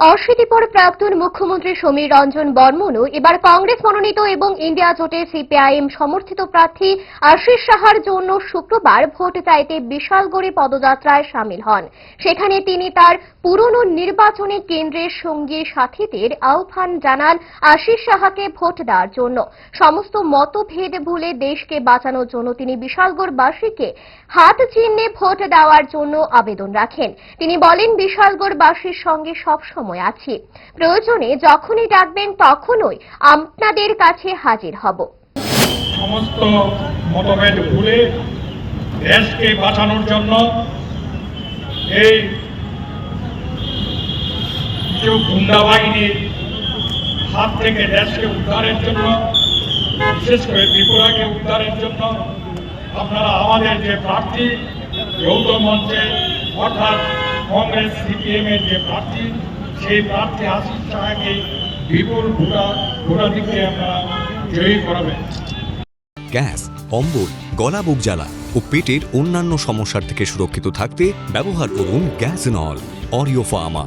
অশীতিপর প্রাক্তন মুখ্যমন্ত্রী সমীর রঞ্জন বর্মনও এবার কংগ্রেস মনোনীত এবং ইন্ডিয়া জোটের সিপিআইএম সমর্থিত প্রার্থী আশিস সাহার জন্য শুক্রবার ভোট চাইতে বিশালগড়ে পদযাত্রায় সামিল হন। সেখানে তিনি তার পুরনো নির্বাচনী কেন্দ্রের সঙ্গী সাথীদের আহ্বান জানান আশিস সাহাকে ভোট দেওয়ার জন্য। সমস্ত মতভেদ ভুলে দেশকে বাঁচানোর জন্য তিনি বিশালগড়বাসীকে হাত চিহ্নে ভোট দেওয়ার জন্য আবেদন রাখেন। তিনি বলেন, বিশালগড়বাসীর সঙ্গে সব সময় আছি। প্রয়োজনে যখনই ডাকবেন, তখনই আপনাদের কাছে হাজির হব। সমস্ত মতভেদ ভুলে দেশকে বাঁচানোর জন্য এই কিছু গুন্ডা বাহিনীর হাত থেকে দেশকে উদ্ধারের জন্য, বিশেষ করে ত্রিপুরাকে উদ্ধারের জন্য আপনারা আমাদের যে প্রার্থী যৌথ মঞ্চে অর্থাৎ কংগ্রেস সিপিএম এর যে প্রার্থী, সেই প্রার্থী আশিস সাহাকে বিপুল ভোটা ভোটাধিকে আপনারা জয়ী করাবেন। গ্যাস, অম্বল, গলা বুক জ্বালা ও পেটের অন্যান্য সমস্যার থেকে সুরক্ষিত থাকতে ব্যবহার করুন গ্যাস নল অরিও ফার্মা।